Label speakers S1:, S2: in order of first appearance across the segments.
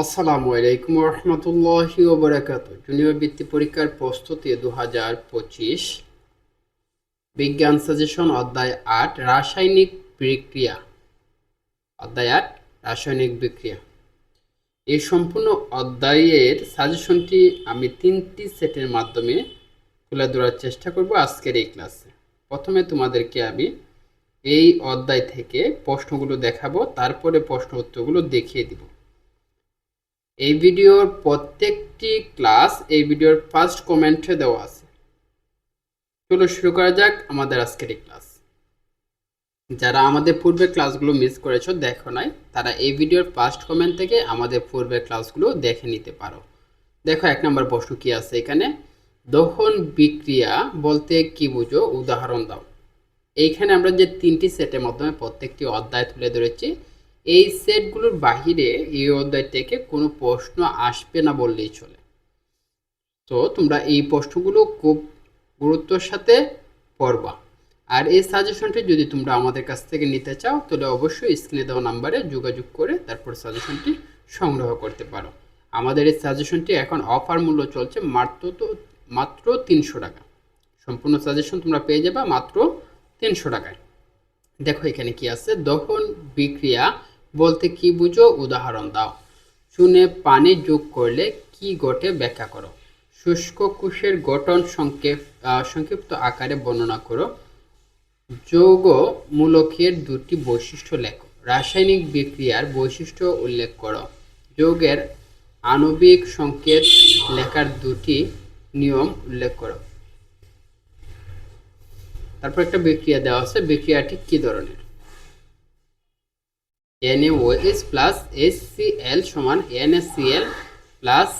S1: আসসালামু আলাইকুম রহমতুল্লাহি ওবরাকাত জুনিয়র বৃত্তি পরীক্ষার প্রস্তুতি দু হাজার পঁচিশ। বিজ্ঞান সাজেশন অধ্যায় আট, রাসায়নিক বিক্রিয়া। অধ্যায় আট, রাসায়নিক বিক্রিয়া। এই সম্পূর্ণ অধ্যায়ের সাজেশনটি আমি তিনটি সেটের মাধ্যমে তুলে ধরার চেষ্টা করব আজকের এই ক্লাসে। প্রথমে তোমাদেরকে আমি এই অধ্যায় থেকে প্রশ্নগুলো দেখাবো, তারপরে প্রশ্ন উত্তরগুলো দেখিয়ে দিব। এই ভিডিওর প্রত্যেকটি ক্লাস এই ভিডিওর ফার্স্ট কমেন্টে দেওয়া আছে। চলো শুরু করা যাক আমাদের আজকের এই ক্লাস যারা আমাদের পূর্বে ক্লাসগুলো মিস করেছ, দেখো নাই, তারা এই ভিডিওর ফার্স্ট কমেন্ট থেকে আমাদের পূর্বের ক্লাসগুলো দেখে নিতে পারো। দেখো, এক নম্বর প্রশ্ন কি আছে এখানে? দহন বিক্রিয়া বলতে কি বুঝো? উদাহরণ দাও। এইখানে আমরা যে তিনটি সেটের মাধ্যমে প্রত্যেকটি অধ্যায় তুলে ধরেছি এই সেটগুলোর বাহিরে এই অধ্যায় থেকে কোনো প্রশ্ন আসবে না বললেই চলে। তো তোমরা এই প্রশ্নগুলো খুব গুরুত্বর সাথে পড়বা। আর এই সাজেশনটি যদি তোমরা আমাদের কাছ থেকে নিতে চাও, তাহলে অবশ্যই স্ক্রিনে দেওয়া নাম্বারে যোগাযোগ করে তারপর সাজেশনটি সংগ্রহ করতে পারো। আমাদের এই সাজেশনটি এখন অফার মূল্য চলছে মাত্র তো, মাত্র তিনশো টাকা। সম্পূর্ণ সাজেশন তোমরা পেয়ে যাবে মাত্র তিনশো টাকায়। দেখো এখানে কি আছে, দহন বিক্রিয়া বলতে কি বুঝো? উদাহরণ দাও। চুনে পানি যোগ করলে কি ঘটে ব্যাখ্যা করো। শুষ্ক কোষের গঠন সংক্ষেপ সংক্ষিপ্ত আকারে বর্ণনা করো। যৌগ মূলকের দুটি বৈশিষ্ট্য লেখো। রাসায়নিক বিক্রিয়ার বৈশিষ্ট্য উল্লেখ করো। যৌগের আণবিক সংকেত লেখার দুটি নিয়ম উল্লেখ করো। তারপর একটা বিক্রিয়া দেওয়া আছে। বিক্রিয়াটি কি ধরনের? NaOH প্লাস HCl সমান NaCl প্লাস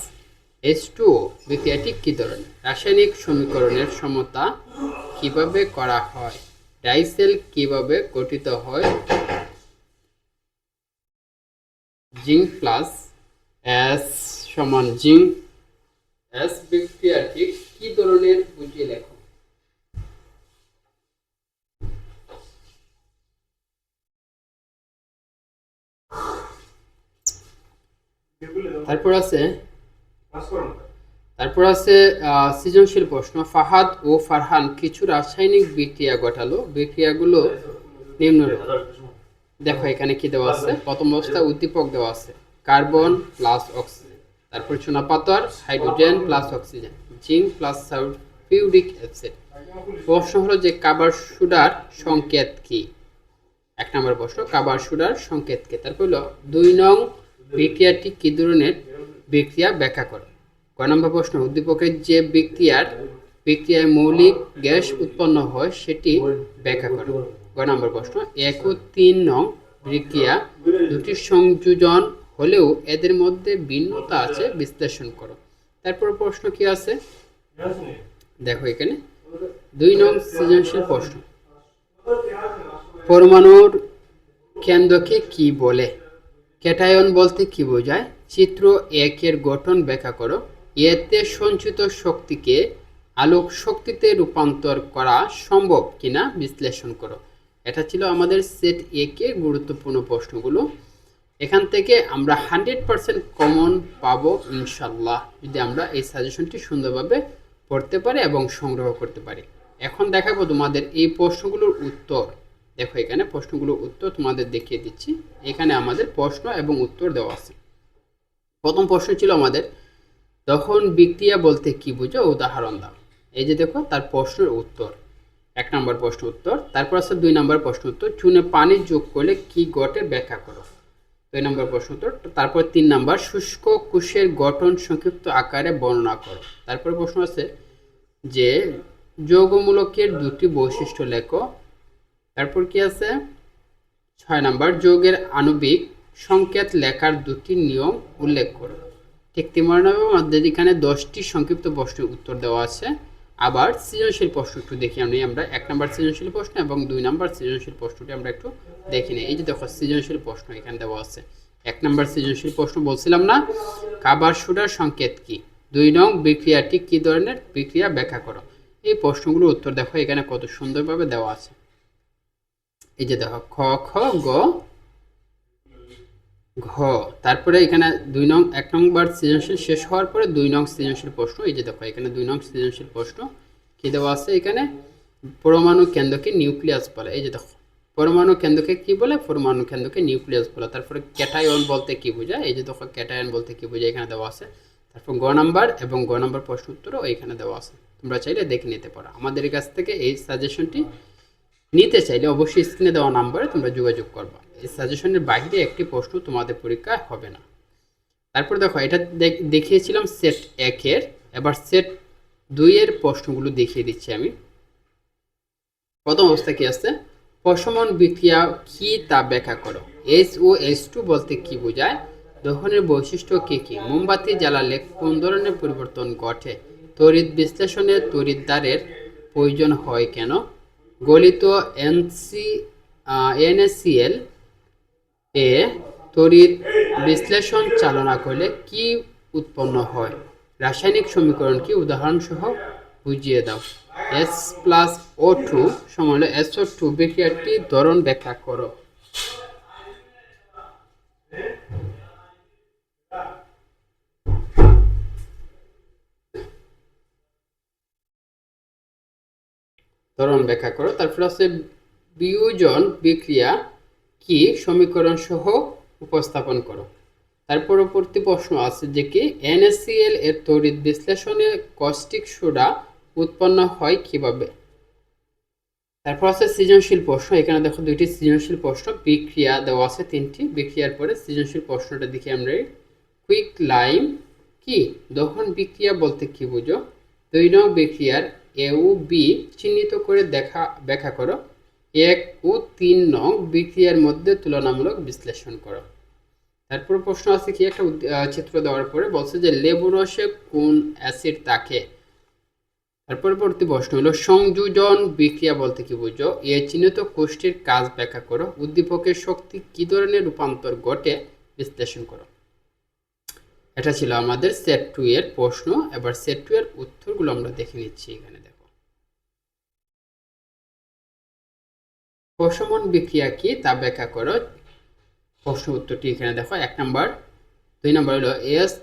S1: H2O বিক্রিয়াটি কি ধরনের? রাসায়নিক সমীকরণের সমতা কীভাবে করা হয়? ডাইসেল কীভাবে গঠিত হয়? জিঙ্ক প্লাস এস সমান জিঙ্ক। এস বিক্রিয়াটি কি ধরনের? বুঝিয়ে লেখো। তারপর আছে তারপর আছে সৃজনশীল প্রশ্ন ফাহাদ ও ফারহান কিছু রাসায়নিক বিক্রিয়া ঘটালো বিক্রিয়াগুলো নিম্নরূপ। দেখো এখানে কি দেওয়া আছে? প্রথম অবস্থায় উদ্দীপক দেওয়া আছে। Carbon plus oxygen. তারপর চুনাপাতর hydrogen plus oxygen zinc plus sulphuric acid. প্রশ্ন হলো যে কাবার সুডার সংকেত কি? এক নম্বর প্রশ্ন কাবার সুডার সংকেত কি? তারপর হলো দুই নং বিক্রিয়াটি কী ধরনের বিক্রিয়া ব্যাখ্যা করো? ক নম্বর প্রশ্ন, উদ্দীপকের যে বিক্রিয়ার বিক্রিয়ায় মৌলিক গ্যাস উৎপন্ন হয় সেটি ব্যাখ্যা করো। গ নম্বর প্রশ্ন, এক ও তিন নং বিক্রিয়া দুটি সংযোজন হলেও এদের মধ্যে ভিন্নতা আছে বিশ্লেষণ করো। তারপর প্রশ্ন কি আছে? দেখো এখানে। দুই নং সৃজনশীল প্রশ্ন, পরমাণুর কেন্দ্রকে কি বলে? ক্যাটায়ন বলতে কি বোঝায়? চিত্র একের গঠন ব্যাখ্যা করো। এতে সঞ্চিত শক্তিকে আলোক শক্তিতে রূপান্তর করা সম্ভব কিনা বিশ্লেষণ করো। এটা ছিল আমাদের সেট একে গুরুত্বপূর্ণ প্রশ্নগুলো। এখান থেকে আমরা হান্ড্রেড পারসেন্ট কমন পাবো ইনশাল্লাহ যদি আমরা এই সাজেশনটি সুন্দরভাবে পড়তে পারি এবং সংগ্রহ করতে পারি। এখন দেখাবো তোমাদের এই প্রশ্নগুলোর উত্তর। দেখো, এখানে প্রশ্নগুলোর উত্তর তোমাদের দেখিয়ে দিচ্ছি। এখানে আমাদের প্রশ্ন এবং উত্তর দেওয়া আছে। প্রথম প্রশ্ন ছিল আমাদের, তখন বিক্রিয়া বলতে কি বুঝো? উদাহরণ দাও। এই যে দেখো, তার প্রশ্নের উত্তর। এক নম্বর প্রশ্ন উত্তর। তারপর আছে দুই নম্বর প্রশ্ন উত্তর। চুনে পানি যোগ করলে কি ঘটে? ব্যাখ্যা করো। দুই নম্বর প্রশ্ন উত্তর। তারপর তিন নম্বর, শুষ্ক কোষের গঠন সংক্ষিপ্ত আকারে বর্ণনা করো। তারপর প্রশ্ন আছে যে, যৌগমূলকের দুটি বৈশিষ্ট্য লেখো। তারপর কি আছে? ছয় নম্বর, যোগের আণবিক সংকেত লেখার দুটি নিয়ম উল্লেখ করো। ঠিক তেমনভাবে আমাদের এখানে দশটি সংক্ষিপ্ত প্রশ্নের উত্তর দেওয়া আছে। আবার সৃজনশীল প্রশ্ন একটু দেখি আমি, আমরা এক নম্বর সৃজনশীল প্রশ্ন এবং দুই নম্বর সৃজনশীল প্রশ্নটি আমরা একটু দেখি নিই এই যে দেখো, সৃজনশীল প্রশ্ন এখানে দেওয়া আছে। এক নম্বর সৃজনশীল প্রশ্ন বলছিলাম না, কাবার সুডার সংকেত কি? দুই নং, বিক্রিয়াটি কি ধরনের? বিক্রিয়া ব্যাখ্যা করো। এই প্রশ্নগুলোর উত্তর দেখো, এখানে কত সুন্দরভাবে দেওয়া আছে। এই যে দেখো, খ খ, গ, ঘ। তারপরে এখানে দুই নং, এক নম্বর সৃজনশীল শেষ হওয়ার পরে দুই নং সৃজনশীল প্রশ্ন, এই যে দেখো, এখানে দুই নং সৃজনশীল প্রশ্ন। কি দেওয়া আছে এখানে? পরমাণু কেন্দ্রকে নিউক্লিয়াস বলে। এই যে দেখো, পরমাণু কেন্দ্রকে কি বলে? পরমাণু কেন্দ্রকে নিউক্লিয়াস বলে। তারপরে ক্যাটায়ন বলতে কি বোঝায়? এই যে দেখো, ক্যাটায়ন বলতে কি বোঝায়? এখানে দেওয়া আছে। তারপর গ নাম্বার এবং গ নাম্বার প্রশ্ন উত্তরও এখানে দেওয়া আছে। তোমরা চাইলে দেখে নিতে পারো। আমাদের কাছ থেকে এই সাজেশনটি নিতে চাইলে অবশ্যই স্ক্রিনে দেওয়া নাম্বারে তোমরা যোগাযোগ করবা। এই সাজেশনের বাইরে একটি প্রশ্ন তোমাদের পরীক্ষা হবে না। তারপর দেখো, এটা দেখ- দেখিয়েছিলাম সেট একের এবার সেট দুইয়ের প্রশ্নগুলো দেখিয়ে দিচ্ছি আমি। প্রথম অবস্থা কি আছে? প্রশমন বিক্রিয়া কি তা ব্যাখ্যা করো। এস ও এস টু বলতে কি বোঝায়? দহনের বৈশিষ্ট্য কি কি? মোমবাতি জ্বালালে কোন ধরনের পরিবর্তন ঘটে? তড়িৎ বিশ্লেষণে তড়িৎদ্বারের প্রয়োজন হয় কেন? গলিত এনসি এনএসিএল এ তড়িৎ বিশ্লেষণ চালনা করলে কি উৎপন্ন হয়? রাসায়নিক সমীকরণ কি? উদাহরণসহ বুঝিয়ে দাও। এস প্লাস ও টু সমান এস ও টু বিক্রিয়াটির ধরন ব্যাখ্যা করো। ধরন ব্যাখ্যা করো। তারপর আছে বিয়োজন বিক্রিয়া কি সমীকরণ সহ উপস্থাপন করো। তার পরবর্তী প্রশ্ন আছে যে কি এনএসসিএল এর তড়িৎ বিশ্লেষণে কস্টিক সোডা উৎপন্ন হয় কীভাবে? তারপর আছে সৃজনশীল প্রশ্ন। এখানে দেখো দুইটি সৃজনশীল প্রশ্ন। বিক্রিয়া দেওয়া আছে তিনটি। বিক্রিয়ার পরে সৃজনশীল প্রশ্নটা দেখি আমরা। কুইক লাইম কি? দহন বিক্রিয়া বলতে কি বুঝো? নং বিক্রিয়ার এ ও বি চিহ্নিত করে দেখা, ব্যাখ্যা করো। এক ও তিন নং বিক্রিয়ার মধ্যে তুলনামূলক বিশ্লেষণ করো। তারপর প্রশ্ন আছে কি, একটা চিত্র দেওয়ার পরে বলছে যে লেবু রসে কোন অ্যাসিড থাকে? তার পরবর্তী প্রশ্ন হলো, সংযোজন বিক্রিয়া বলতে কি বুঝো? এ চিহ্নিত কোষ্ঠীর কাজ ব্যাখ্যা করো। উদ্দীপকের শক্তি কি ধরনের রূপান্তর ঘটে? বিশ্লেষণ করো। এটা ছিল আমাদের সেট টু এর প্রশ্ন। এবার সেট টু এর উত্তরগুলো আমরা দেখে নিচ্ছি এখানে প্রশমন বিক্রিয়া কি তা ব্যাখ্যা করো। প্রশ্ন উত্তরটি এখানে দেখো, এক নম্বর। দুই নম্বর হলো S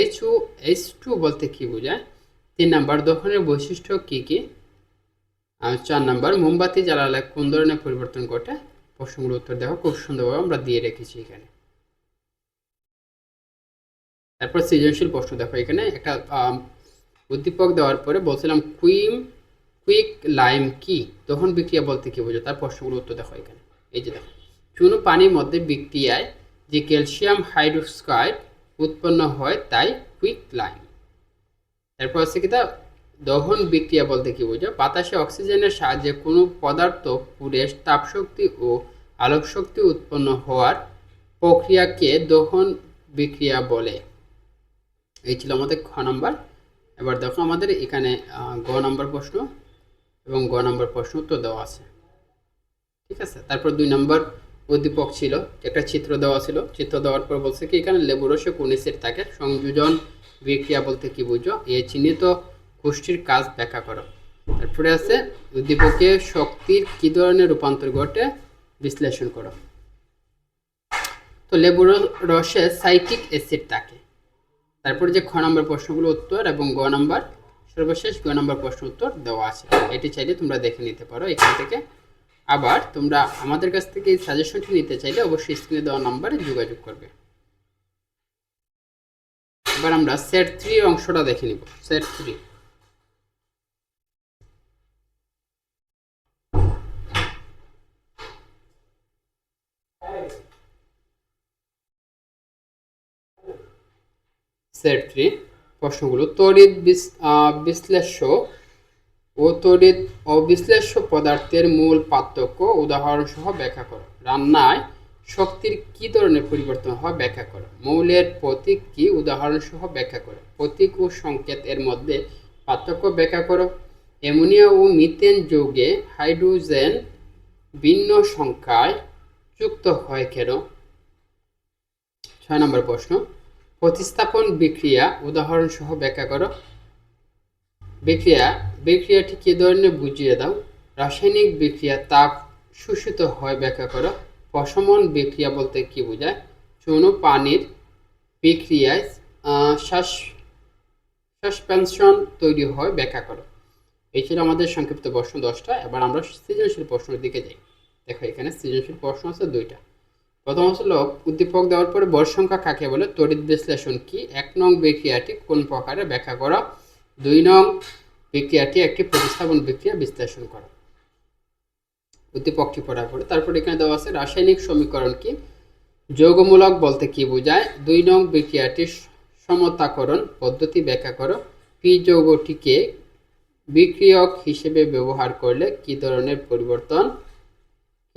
S1: H O H two বলতে কী বোঝায়? তিন নম্বর দহনের বৈশিষ্ট্য কী কী? চার নম্বর, মোমবাতি জ্বালালে কোন ধরনের পরিবর্তন ঘটে? প্রশ্নগুলো উত্তর দেখো, খুব সুন্দরভাবে আমরা দিয়ে রেখেছি এখানে। তারপর সৃজনশীল প্রশ্ন দেখো এখানে। একটা উদ্দীপক দেওয়ার পরে বলছিলাম কুইম কুইক লাইম কি? দহন বিক্রিয়া বলতে কি বোঝো? তার প্রশ্নগুলো উত্তর দেখো এখানে। এই যে দেখো। চুনো পানির মধ্যে বিক্রিয়ায় যে ক্যালসিয়াম হাইড্রোক্সাইড উৎপন্ন হয়, তাই কুইক লাইম। তারপর হচ্ছে কি তা? দহন বিক্রিয়া বলতে কি বোঝো? বাতাসে অক্সিজেনের সাহায্যে কোনো পদার্থ পুড়ে তাপশক্তি ও আলোক শক্তি উৎপন্ন হওয়ার প্রক্রিয়াকে দহন বিক্রিয়া বলে। এই ছিল আমাদের খ নম্বর। এবার দেখো আমাদের এখানে গ নম্বর প্রশ্ন। এবং গ নম্বর প্রশ্ন উত্তর দেওয়া আছে। ঠিক আছে? তারপর দুই নম্বর উদ্দীপক ছিল, একটা চিত্র দেওয়া ছিল। চিত্র দেওয়ার পর বলছে কি, এখানে লেবু রসে কোন অ্যাসিড থাকে সংযোজন বিক্রিয়া বলতে কি বুঝো? এ চিহ্নিত গোষ্ঠীর কাজ ব্যাখ্যা করো। তারপরে আছে, উদ্দীপকে শক্তির কি ধরনের রূপান্তর ঘটে? বিশ্লেষণ করো। তো লেবু রসে সাইটিক অ্যাসিড থাকে। তারপরে যে খ নম্বর প্রশ্নগুলো উত্তর এবং গ নম্বর সর্বশেষ গ নম্বর প্রশ্ন উত্তর দেওয়া আছে। এটি চাইলে তোমরা দেখে নিতে পারো এখান থেকে। আবার তোমরা আমাদের কাছ থেকে এই সাজেশনটি নিতে চাইলে অবশ্যই স্ক্রিনে দেওয়া নাম্বারে যোগাযোগ করবে। এবার আমরা সেট থ্রি অংশটা দেখে নিব। সেট থ্রি সেট থ্রি প্রশ্নগুলো, তড়িৎ বিশ্লেষ্য ও তড়িৎ অবিশ্লেষ্য পদার্থের মূল পার্থক্য উদাহরণসহ ব্যাখ্যা করো। রান্নায় শক্তির কি ধরনের পরিবর্তন হয় ব্যাখ্যা করো। মৌলের প্রতীক কি উদাহরণসহ ব্যাখ্যা করো। প্রতীক ও সংকেত এর মধ্যে পার্থক্য ব্যাখ্যা করো। অ্যামোনিয়া ও মিথেন যৌগে হাইড্রোজেন ভিন্ন সংখ্যায় যুক্ত হয় কেন? ছয় নম্বর প্রশ্ন। প্রতিস্থাপন বিক্রিয়া, উদাহরণসহ ব্যাখ্যা করো। বিক্রিয়া, বিক্রিয়াটি কি ধরনের বুঝিয়ে দাও? রাসায়নিক বিক্রিয়া তাপ শোষিত হয়, ব্যাখ্যা করো। প্রশমন বিক্রিয়া বলতে কি বোঝায়? চূর্ণ পানির বিক্রিয়ায় শ্বাস, সাসপেনশন তৈরি হয়, ব্যাখ্যা করো। এই ছিল আমাদের সংক্ষিপ্ত প্রশ্ন দশটা। এবার আমরা সৃজনশীল প্রশ্নের দিকে যাই। দেখো এখানে সৃজনশীল প্রশ্ন আছে দুইটা। প্রথম লোক উদ্দীপক দেওয়ার পরে বর সংখ্যা কাকে বলে? তড়িৎ বিশ্লেষণ কি? এক নং বিক্রিয়াটি কোন প্রকারে ব্যাখ্যা করা? দুই নং বিক্রিয়াটি একটি প্রতিস্থাপন বিক্রিয়া বিশ্লেষণ করা। উদ্দীপকটি পড়ার পরে। তারপর এখানে দেওয়া আছে রাসায়নিক সমীকরণ কি? যৌগমূলক বলতে কি বোঝায়? দুই নং বিক্রিয়াটির সমতাকরণ পদ্ধতি ব্যাখ্যা করো। পি যৌগটিকে বিক্রিয়ক হিসেবে ব্যবহার করলে কি ধরনের পরিবর্তন?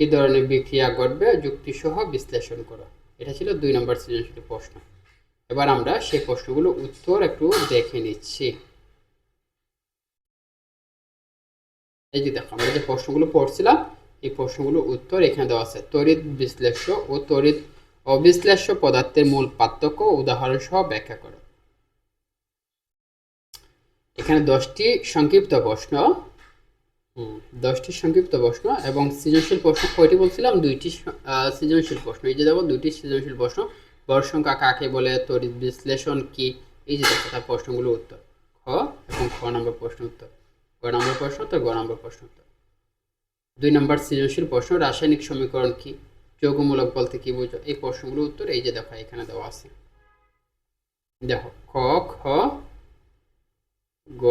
S1: কি ধরনের বিক্রিয়া ঘটবে যুক্তিসহ বিশ্লেষণ করো। এটা ছিল দুই নম্বর সৃজনশীল প্রশ্ন। এবার আমরা সেই প্রশ্নগুলো উত্তর একটু দেখে নিচ্ছি। এই যে দেখো, আমরা যে প্রশ্নগুলো পড়ছিলাম, এই প্রশ্নগুলোর উত্তর এখানে দেওয়া আছে। তড়িৎ বিশ্লেষ্য ও তড়িৎ অবিশ্লেষ্য পদার্থের মূল পার্থক্য উদাহরণ সহ ব্যাখ্যা করো। এখানে দশটি সংক্ষিপ্ত প্রশ্ন। দশটি সংক্ষিপ্ত প্রশ্ন এবং সৃজনশীল প্রশ্ন, কয়টি বলছিলাম? দুইটি সৃজনশীল প্রশ্ন। এই যে দেখো, দুইটি সৃজনশীল প্রশ্ন। গড় সংখ্যা কাকে বলে, তড়িৎ বিশ্লেষণ কি? এই যে দেখো, তার প্রশ্নগুলোর উত্তর। খ এবং খ নম্বর প্রশ্ন উত্তর। গ নম্বর প্রশ্ন উত্তর, গ নম্বর প্রশ্ন উত্তর। দুই নম্বর সৃজনশীল প্রশ্ন, রাসায়নিক সমীকরণ কি? যৌগমূলক বলতে কি বুঝো? এই প্রশ্নগুলোর উত্তর, এই যে দেখো, এখানে দেওয়া আছে। দেখো, খ খ, গ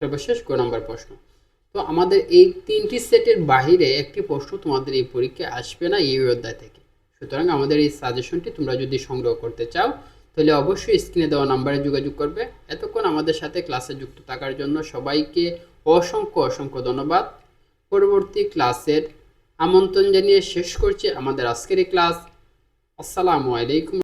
S1: সর্বশেষ গ নম্বর প্রশ্ন। তো আমাদের এই তিনটি সেটের বাহিরে একটি প্রশ্ন তোমাদের এই পরীক্ষায় আসবে না এই অধ্যায় থেকে। সুতরাং আমাদের এই সাজেশনটি তোমরা যদি সংগ্রহ করতে চাও, তাহলে অবশ্যই স্ক্রিনে দেওয়া নাম্বারে যোগাযোগ করবে। এতক্ষণ আমাদের সাথে ক্লাসে যুক্ত থাকার জন্য সবাইকে অসংখ্য অসংখ্য ধন্যবাদ। পরবর্তী ক্লাসের আমন্ত্রণ জানিয়ে শেষ করছি আমাদের আজকের এই ক্লাস। আসসালামু আলাইকুম।